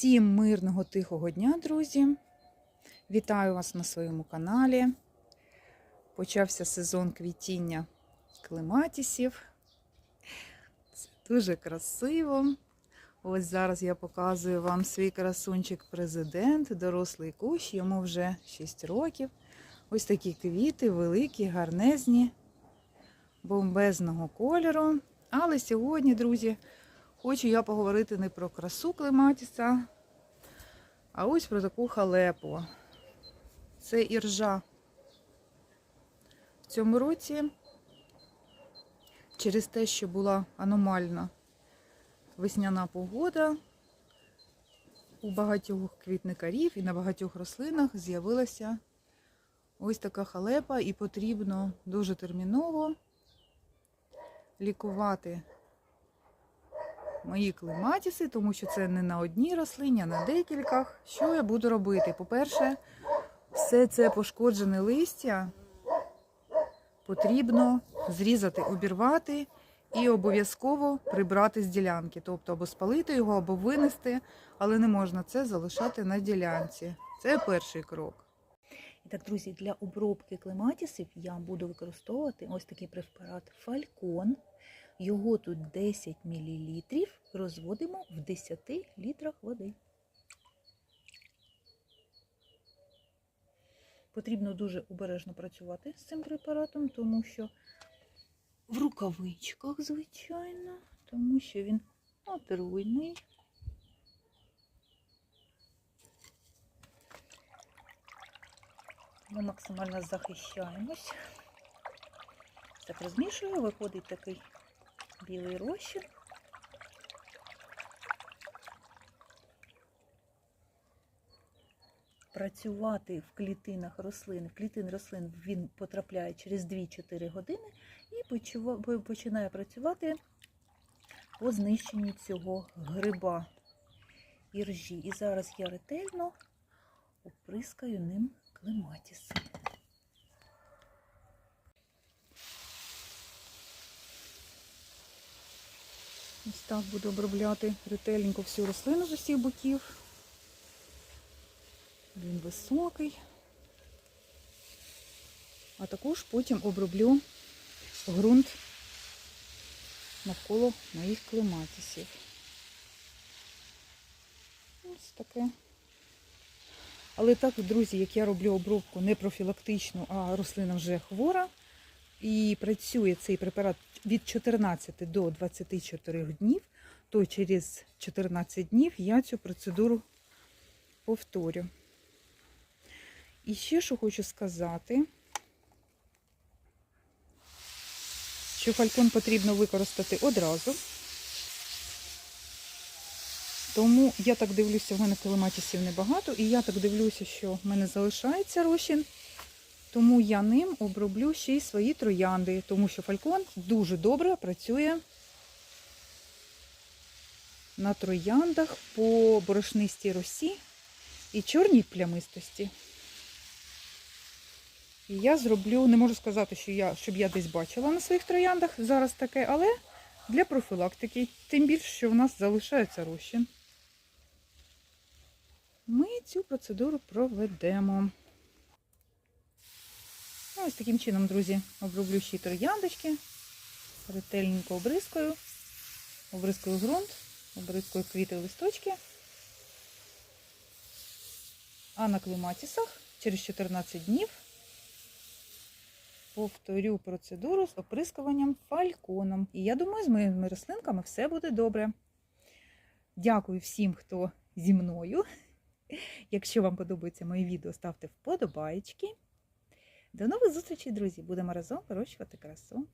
Всім мирного тихого дня, друзі! Вітаю вас на своєму каналі. Почався сезон квітіння клематісів. Це дуже красиво. Ось зараз я показую вам свій красунчик президент, дорослий кущ, йому вже 6 років. Ось такі квіти, великі, гарнезні, бомбезного кольору. Але сьогодні, друзі, хочу я поговорити не про красу клематіса, а ось про таку халепу. Це іржа. В цьому році, через те, що була аномальна весняна погода, у багатьох квітникарів і на багатьох рослинах з'явилася ось така халепа, і потрібно дуже терміново лікувати мої клематіси, тому що це не на одній рослині, а на декількох. Що я буду робити? По-перше, все це пошкоджене листя потрібно зрізати, обірвати і обов'язково прибрати з ділянки. Тобто або спалити його, або винести, але не можна це залишати на ділянці. Це перший крок. І так, друзі, для обробки клематісів я буду використовувати ось такий препарат Фалькон. Його тут 10 мл. Розводимо в 10 літрах води. Потрібно дуже обережно працювати з цим препаратом, тому що в рукавичках, звичайно, тому що він отруйний. Ми максимально захищаємось. Так розмішую, виходить такий білий розчин. Працювати в клітинах рослин, в клітин рослин він потрапляє через 2-4 години і починає працювати по знищенню цього гриба іржі. І зараз я ретельно оприскаю ним клематіси. Ось так буду обробляти ретельненько всю рослину з усіх боків. Він високий. А також потім оброблю ґрунт навколо моїх клематісів. Ось таке. Але так, друзі, як я роблю обробку не профілактичну, а рослина вже хвора. І працює цей препарат від 14 до 24 днів, то через 14 днів я цю процедуру повторю. І ще що хочу сказати, що фалькон потрібно використати одразу. Тому я так дивлюся, в мене килиматісів небагато, і я так дивлюся, що в мене залишається розчин. Тому я ним оброблю ще й свої троянди, тому що фалькон дуже добре працює на трояндах по борошнистій росі і чорній плямистості. І я зроблю, не можу сказати, що я, щоб я десь бачила на своїх трояндах зараз таке, але для профілактики, тим більше, що в нас залишається розчин. Ми цю процедуру проведемо. Ну, ось таким чином, друзі, оброблю ще трояндочки, ретельненько обрискую, обрискую ґрунт, обрискую квіти листочки. А на клематісах через 14 днів повторю процедуру з оприскуванням фальконом. І я думаю, з моїми рослинками все буде добре. Дякую всім, хто зі мною. Якщо вам подобаються мої відео, ставте вподобайки. До нових зустрічей, друзі! Будемо разом вирощувати красу.